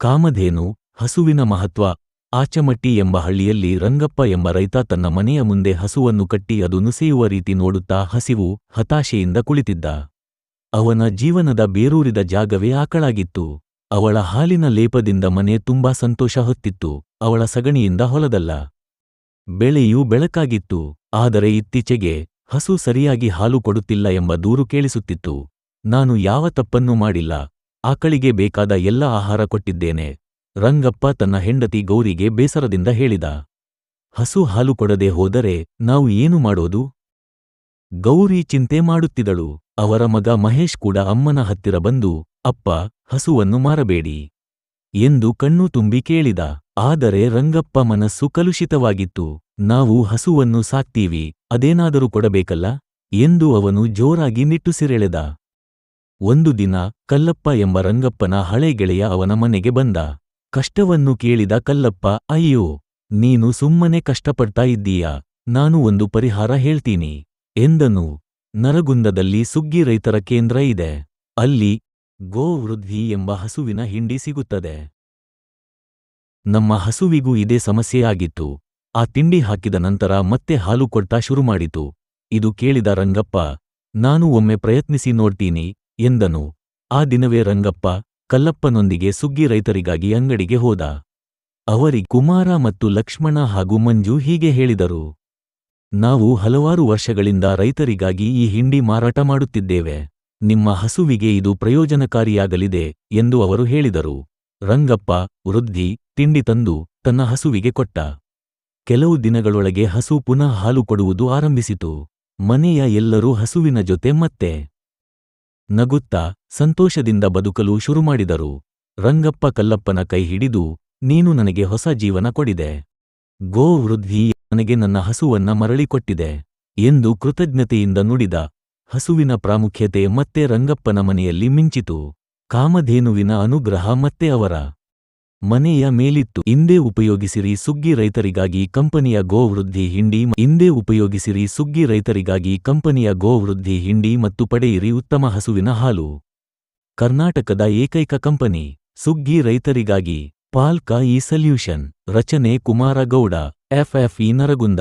ಕಾಮಧೇನು, ಹಸುವಿನ ಮಹತ್ವ, ಆಚಮಟ್ಟಿ ಎಂಬ ಹಳ್ಳಿಯಲ್ಲಿ ರಂಗಪ್ಪ ಎಂಬ ರೈತ ತನ್ನ ಮನೆಯ ಮುಂದೆ ಹಸುವನ್ನು ಕಟ್ಟಿ ಅದು ನುಸಿಯುವ ರೀತಿ ನೋಡುತ್ತಾ ಹಸಿವು, ಹತಾಶೆಯಿಂದ ಕುಳಿತಿದ್ದ. ಅವನ ಜೀವನದ ಬೇರೂರಿದ ಜಾಗವೇ ಆಕಳಾಗಿತ್ತು. ಅವಳ ಹಾಲಿನ ಲೇಪದಿಂದ ಮನೆ ತುಂಬಾ ಸಂತೋಷ ಹೊತ್ತಿತ್ತು. ಅವಳ ಸಗಣಿಯಿಂದ ಹೊಲದಲ್ಲ. ಬೆಳೆಯೂ ಬೆಳಕಾಗಿತ್ತು. ಆದರೆ ಇತ್ತೀಚೆಗೆ ಹಸು ಸರಿಯಾಗಿ ಹಾಲು ಕೊಡುತ್ತಿಲ್ಲ ಎಂಬ ದೂರು ಕೇಳಿಸುತ್ತಿತ್ತು. ನಾನು ಯಾವ ತಪ್ಪನ್ನೂ ಮಾಡಿಲ್ಲ. ಆಕಳಿಗೆ ಬೇಕಾದ ಎಲ್ಲ ಆಹಾರ ಕೊಟ್ಟಿದ್ದೇನೆ. ರಂಗಪ್ಪ ತನ್ನ ಹೆಂಡತಿ ಗೌರಿಗೆ ಬೇಸರದಿಂದ ಹೇಳಿದ, ಹಸು ಹಾಲು ಕೊಡದೆ ಹೋದರೆ ನಾವು ಏನು ಮಾಡೋದು? ಗೌರಿ ಚಿಂತೆ ಮಾಡುತ್ತಿದಳು ಅವರ ಮಗ ಮಹೇಶ್ ಕೂಡ ಅಮ್ಮನ ಹತ್ತಿರ ಬಂದು, ಅಪ್ಪ, ಹಸುವನ್ನು ಮಾರಬೇಡಿ ಎಂದು ಕಣ್ಣು ತುಂಬಿ ಕೇಳಿದ. ಆದರೆ ರಂಗಪ್ಪ ಮನಸ್ಸು ಕಲುಷಿತವಾಗಿತ್ತು. ನಾವು ಹಸುವನ್ನು ಸಾಕ್ತೀವಿ, ಅದೇನಾದರೂ ಕೊಡಬೇಕಲ್ಲ? ಎಂದು ಅವನು ಜೋರಾಗಿ ನಿಟ್ಟುಸಿರೆಳೆದ. ಒಂದು ದಿನ ಕಲ್ಲಪ್ಪ ಎಂಬ ರಂಗಪ್ಪನ ಹಳೆ ಗೆಳೆಯ ಅವನ ಮನೆಗೆ ಬಂದ. ಕಷ್ಟವನ್ನು ಕೇಳಿದ ಕಲ್ಲಪ್ಪ, ಅಯ್ಯೋ, ನೀನು ಸುಮ್ಮನೆ ಕಷ್ಟಪಡ್ತಾ ಇದ್ದೀಯಾ, ನಾನು ಒಂದು ಪರಿಹಾರ ಹೇಳ್ತೀನಿ, ಎಂದನು. ನರಗುಂದದಲ್ಲಿ ಸುಗ್ಗಿ ರೈತರ ಕೇಂದ್ರ ಇದೆ. ಅಲ್ಲಿ ಗೋವೃದ್ಧಿ ಎಂಬ ಹಸುವಿನ ಹಿಂಡಿ ಸಿಗುತ್ತದೆ. ನಮ್ಮ ಹಸುವಿಗೂ ಇದೇ ಸಮಸ್ಯೆಯಾಗಿತ್ತು ಆ ತಿಂಡಿ ಹಾಕಿದ ನಂತರ ಮತ್ತೆ ಹಾಲು ಕೊಡ್ತಾ ಶುರುಮಾಡಿತು ಇದು ಕೇಳಿದ ರಂಗಪ್ಪ, ನಾನು ಒಮ್ಮೆ ಪ್ರಯತ್ನಿಸಿ ನೋಡ್ತೀನಿ ಎಂದನು. ಆ ದಿನವೇ ರಂಗಪ್ಪ ಕಲ್ಲಪ್ಪನೊಂದಿಗೆ ಸುಗ್ಗಿ ರೈತರಿಗಾಗಿ ಅಂಗಡಿಗೆ ಹೋದ. ಅವರಿ ಕುಮಾರ ಮತ್ತು ಲಕ್ಷ್ಮಣ ಹಾಗೂ ಮಂಜು ಹೀಗೆ ಹೇಳಿದರು. ನಾವು ಹಲವಾರು ವರ್ಷಗಳಿಂದ ರೈತರಿಗಾಗಿ ಈ ಹಿಂಡಿ ಮಾರಾಟ ಮಾಡುತ್ತಿದ್ದೇವೆ. ನಿಮ್ಮ ಹಸುವಿಗೆ ಇದು ಪ್ರಯೋಜನಕಾರಿಯಾಗಲಿದೆ ಎಂದು ಅವರು ಹೇಳಿದರು. ರಂಗಪ್ಪ, ವೃದ್ಧಿ, ತಿಂಡಿ ತಂದು ತನ್ನ ಹಸುವಿಗೆ ಕೊಟ್ಟ. ಕೆಲವು ದಿನಗಳೊಳಗೆ ಹಸು ಪುನಃ ಹಾಲು ಕೊಡುವುದು ಆರಂಭಿಸಿತು. ಮನೆಯ ಎಲ್ಲರೂ ಹಸುವಿನ ಜೊತೆ ಮತ್ತೆ ನಗುತ್ತಾ ಸಂತೋಷದಿಂದ ಬದುಕಲು ಶುರುಮಾಡಿದರು. ರಂಗಪ್ಪ ಕಲ್ಲಪ್ಪನ ಕೈ ಹಿಡಿದು, ನೀನು ನನಗೆ ಹೊಸ ಜೀವನ ಕೊಡಿದೆ. ಗೋ ವೃದ್ಧಿ, ನನಗೆ ನನ್ನ ಹಸುವನ್ನ ಮರಳಿಕೊಟ್ಟಿದೆ ಎಂದು ಕೃತಜ್ಞತೆಯಿಂದ ನುಡಿದ ಹಸುವಿನ ಪ್ರಾಮುಖ್ಯತೆ ಮತ್ತೆ ರಂಗಪ್ಪನ ಮನೆಯಲ್ಲಿ ಮಿಂಚಿತು. ಕಾಮಧೇನುವಿನ ಅನುಗ್ರಹ ಮತ್ತೆ ಅವರ ಮನೆಯ ಮೇಲಿತ್ತು. ಹಿಂದೆ ಉಪಯೋಗಿಸಿರಿ ಸುಗ್ಗಿ ರೈತರಿಗಾಗಿ ಕಂಪನಿಯ ಗೋವೃದ್ಧಿ ಹಿಂಡಿ ಹಿಂದೆ ಉಪಯೋಗಿಸಿರಿ ಸುಗ್ಗಿ ರೈತರಿಗಾಗಿ ಕಂಪನಿಯ ಗೋವೃದ್ಧಿ ಹಿಂಡಿ ಮತ್ತು ಪಡೆಯಿರಿ ಉತ್ತಮ ಹಸುವಿನ ಹಾಲು. ಕರ್ನಾಟಕದ ಏಕೈಕ ಕಂಪನಿ, ಸುಗ್ಗಿ ರೈತರಿಗಾಗಿ ಪಾಲ್ಕ ಈ ಸಲ್ಯೂಷನ್. ರಚನೆ ಕುಮಾರಗೌಡ ಎಫ್ಎಫ್ಇ ನರಗುಂದ.